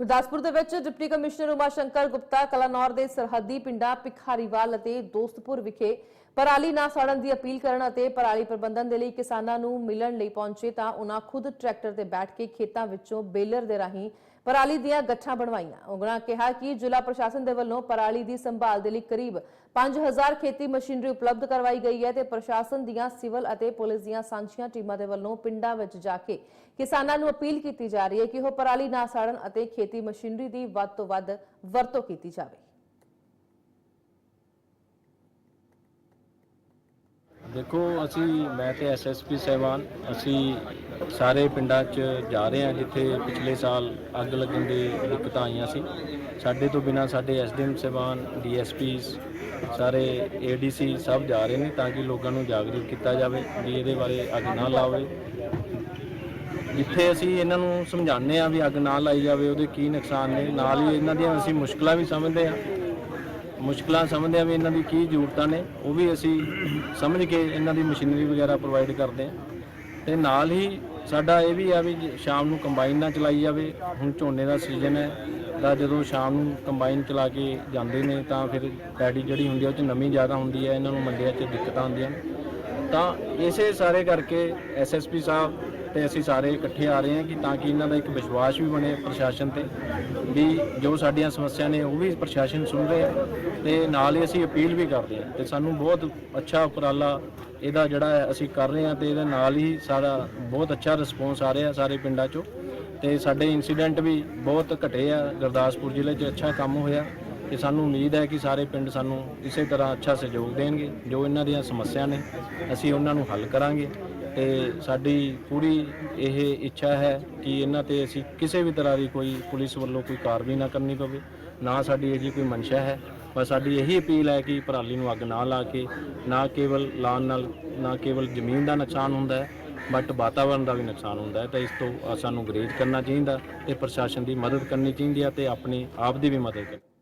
ਗੁਰਦਾਸਪੁਰ ਦੇ ਵਿੱਚ deputy commissioner Uma Shankar Gupta Kalanaur ਦੇ ਸਰਹੱਦੀ ਪਿੰਡਾਂ ਭਿਖਾਰੀਵਾਲ ਅਤੇ ਦੋਸਤਪੁਰ ਵਿਖੇ ਪਰਾਲੀ ਨਾ ਸਾੜਨ ਦੀ ਅਪੀਲ ਕਰਨ ਅਤੇ ਪਰਾਲੀ ਪ੍ਰਬੰਧਨ ਦੇ ਲਈ ਕਿਸਾਨਾਂ ਨੂੰ ਮਿਲਣ ਲਈ ਪਹੁੰਚੇ ਤਾਂ ਉਹਨਾਂ ਖੁਦ ਟਰੈਕਟਰ ਤੇ ਬੈਠ ਕੇ ਖੇਤਾਂ ਵਿੱਚੋਂ ਬੇਲਰ ਦੇ ਰਾਹੀਂ ਪਰਾਲੀ ਦੀਆਂ ਗੱਠਾਂ ਬਣਵਾਈਆਂ। ਉਹਨਾਂ ਕਿਹਾ ਕਿ ਜ਼ਿਲ੍ਹਾ ਪ੍ਰਸ਼ਾਸਨ ਦੇ ਵੱਲੋਂ ਪਰਾਲੀ ਦੀ ਸੰਭਾਲ ਦੇ ਲਈ ਕਰੀਬ 5000 ਖੇਤੀ ਮਸ਼ੀਨਰੀ ਉਪਲਬਧ ਕਰਵਾਈ ਗਈ ਹੈ ਤੇ ਪ੍ਰਸ਼ਾਸਨ ਦੀਆਂ ਸਿਵਲ ਅਤੇ ਪੁਲਿਸ ਦੀਆਂ ਸਾਂਝੀਆਂ ਟੀਮਾਂ ਦੇ ਵੱਲੋਂ ਪਿੰਡਾਂ ਵਿੱਚ ਜਾ ਕੇ ਕਿਸਾਨਾਂ ਨੂੰ ਅਪੀਲ ਕੀਤੀ ਜਾ ਰਹੀ ਹੈ ਕਿ ਉਹ ਪਰਾਲੀ ਨਾ ਸਾੜਨ ਅਤੇ ਖੇਤੀ ਮਸ਼ੀਨਰੀ ਦੀ ਵੱਧ ਤੋਂ ਵੱਧ ਵਰਤੋਂ ਕੀਤੀ ਜਾਵੇ। ਦੇਖੋ, ਅਸੀਂ, ਮੈਂ ਤੇ ਐਸਐਸਪੀ ਸਹਿਬਾਨ, ਅਸੀਂ ਸਾਰੇ ਪਿੰਡਾਂ 'ਚ ਜਾ ਰਹੇ ਹਾਂ ਜਿੱਥੇ ਪਿਛਲੇ ਸਾਲ ਅੱਗ ਲੱਗਣ ਦੀ ਦਿੱਕਤਾਂ ਆਈਆਂ ਸੀ। ਸਾਡੇ ਤੋਂ ਬਿਨਾ ਸਾਡੇ ਐਸਡੀਐਮ ਸਹਿਬਾਨ ਡੀਐਸਪੀਸ ਸਾਰੇ ਏਡੀਸੀ ਸਭ ਜਾ ਰਹੇ ਨੇ ਤਾਂ ਕਿ ਲੋਕਾਂ ਨੂੰ ਜਾਗਰੂਕ ਕੀਤਾ ਜਾਵੇ ਵੀ ਇਹਦੇ ਬਾਰੇ ਅੱਗ ਨਾ ਲਾਵੇ। ਜਿੱਥੇ ਅਸੀਂ ਇਹਨਾਂ ਨੂੰ ਸਮਝਾਉਂਦੇ ਆ ਵੀ ਅੱਗ ਨਾ ਲਾਈ ਜਾਵੇ, ਉਹਦੇ ਕੀ ਨੁਕਸਾਨ ਨੇ, ਨਾਲ ਹੀ ਇਹਨਾਂ ਦੀਆਂ ਅਸੀਂ ਮੁਸ਼ਕਲਾਂ ਵੀ ਸਮਝਦੇ ਆ ਮੁਸ਼ਕਲਾਂ ਸਮਝਦੇ ਆ ਵੀ ਇਹਨਾਂ ਦੀ ਕੀ ਜ਼ਰੂਰਤਾਂ ਨੇ, ਉਹ ਵੀ ਅਸੀਂ ਸਮਝ ਕੇ ਇਹਨਾਂ ਦੀ ਮਸ਼ੀਨਰੀ ਵਗੈਰਾ ਪ੍ਰੋਵਾਈਡ ਕਰਦੇ ਆ ਤੇ ਨਾਲ ਹੀ ਸਾਡਾ ਇਹ ਵੀ ਆ ਵੀ ਸ਼ਾਮ ਨੂੰ ਕੰਬਾਈਨ ਨਾ ਚਲਾਈ ਜਾਵੇ, ਹੁਣ ਝੋਨੇ ਦਾ ਸੀਜ਼ਨ ਹੈ, ਤਾਂ ਜਦੋਂ ਸ਼ਾਮ ਨੂੰ ਕੰਬਾਈਨ ਚਲਾ ਕੇ ਜਾਂਦੇ ਨੇ, ਤਾਂ ਫਿਰ ਪੈਡੀ ਜਿਹੜੀ ਹੁੰਦੀ ਹੈ ਉਹ 'ਚ ਨਮੀ ਜ਼ਿਆਦਾ ਹੁੰਦੀ ਹੈ, ਇਹਨਾਂ ਨੂੰ ਮੰਡੀਆਂ 'ਚ ਦਿੱਕਤਾਂ ਆਉਂਦੀਆਂ ਨੇ। ਤਾਂ ਇਸੇ ਸਾਰੇ ਕਰਕੇ ਐਸਐਸਪੀ ਸਾਹਿਬ ਤੇ ਅਸੀਂ ਸਾਰੇ ਇਕੱਠੇ ਆ ਰਹੇ ਹਾਂ ਕਿ ਤਾਂ ਕਿ ਇਹਨਾਂ ਦਾ ਇੱਕ ਵਿਸ਼ਵਾਸ ਵੀ ਬਣੇ ਪ੍ਰਸ਼ਾਸਨ ਤੇ, ਵੀ ਜੋ ਸਾਡੀਆਂ ਸਮੱਸਿਆ ਨੇ ਉਹ ਵੀ ਪ੍ਰਸ਼ਾਸਨ ਸੁਣ ਰਿਹਾ ਤੇ ਨਾਲ ਹੀ ਅਸੀਂ ਅਪੀਲ ਵੀ ਕਰਦੇ ਹਾਂ ਤੇ ਸਾਨੂੰ ਬਹੁਤ ਅੱਛਾ ਉਪਰਾਲਾ ਇਹਦਾ ਜਿਹੜਾ ਹੈ ਅਸੀਂ ਕਰ ਰਹੇ ਹਾਂ ਤੇ ਇਹਦੇ ਨਾਲ ਹੀ ਸਾਰਾ ਬਹੁਤ ਅੱਛਾ ਰਿਸਪੌਂਸ ਆ ਰਿਹਾ ਸਾਰੇ ਪਿੰਡਾਂ 'ਚੋਂ ਤੇ ਸਾਡੇ ਇਨਸੀਡੈਂਟ ਵੀ ਬਹੁਤ ਘਟੇ ਆ, ਗੁਰਦਾਸਪੁਰ ਜ਼ਿਲ੍ਹੇ 'ਚ ਅੱਛਾ ਕੰਮ ਹੋਇਆ ਤੇ ਸਾਨੂੰ ਉਮੀਦ ਹੈ ਕਿ ਸਾਰੇ ਪਿੰਡ ਸਾਨੂੰ ਇਸੇ ਤਰ੍ਹਾਂ ਅੱਛਾ ਸਹਿਯੋਗ ਦੇਣਗੇ ਜੋ ਇਹਨਾਂ ਦੀਆਂ ਸਮੱਸਿਆ ਨੇ, ਅਸੀਂ ਉਹਨਾਂ ਨੂੰ ਹੱਲ ਕਰਾਂਗੇ ਤੇ ਸਾਡੀ ਪੂਰੀ ਇਹ ਇੱਛਾ ਹੈ ਕਿ ਇਹਨਾਂ ਤੇ ਅਸੀਂ ਕਿਸੇ ਵੀ ਤਰ੍ਹਾਂ ਦੀ ਕੋਈ ਪੁਲਿਸ ਵੱਲੋਂ ਕੋਈ ਕਾਰਵਾਈ ਨਾ ਕਰਨੀ ਪਵੇ, ਨਾ ਸਾਡੀ ਇਹ ਜੀ ਕੋਈ ਮਨਸ਼ਾ ਹੈ। ਬਸ ਸਾਡੀ ਇਹੀ ਅਪੀਲ ਹੈ ਕਿ ਪਰਾਲੀ ਨੂੰ ਅੱਗ ਨਾ ਲਾ ਕੇ, ਨਾ ਕੇਵਲ ਲਾਉਣ ਨਾਲ, ਨਾ ਕੇਵਲ ਜ਼ਮੀਨ ਦਾ ਨੁਕਸਾਨ ਹੁੰਦਾ ਹੈ, ਬਟ ਵਾਤਾਵਰਣ ਦਾ ਵੀ ਨੁਕਸਾਨ ਹੁੰਦਾ ਹੈ। ਤਾਂ ਇਸ ਤੋਂ ਸਾਨੂੰ ਗਰੇਜ ਕਰਨਾ ਚਾਹੀਦਾ ਤੇ ਪ੍ਰਸ਼ਾਸਨ ਦੀ ਮਦਦ ਕਰਨੀ ਚਾਹੀਦੀ ਹੈ ਤੇ ਆਪਣੀ ਆਪ ਦੀ ਵੀ ਮਦਦ ਕਰਨੀ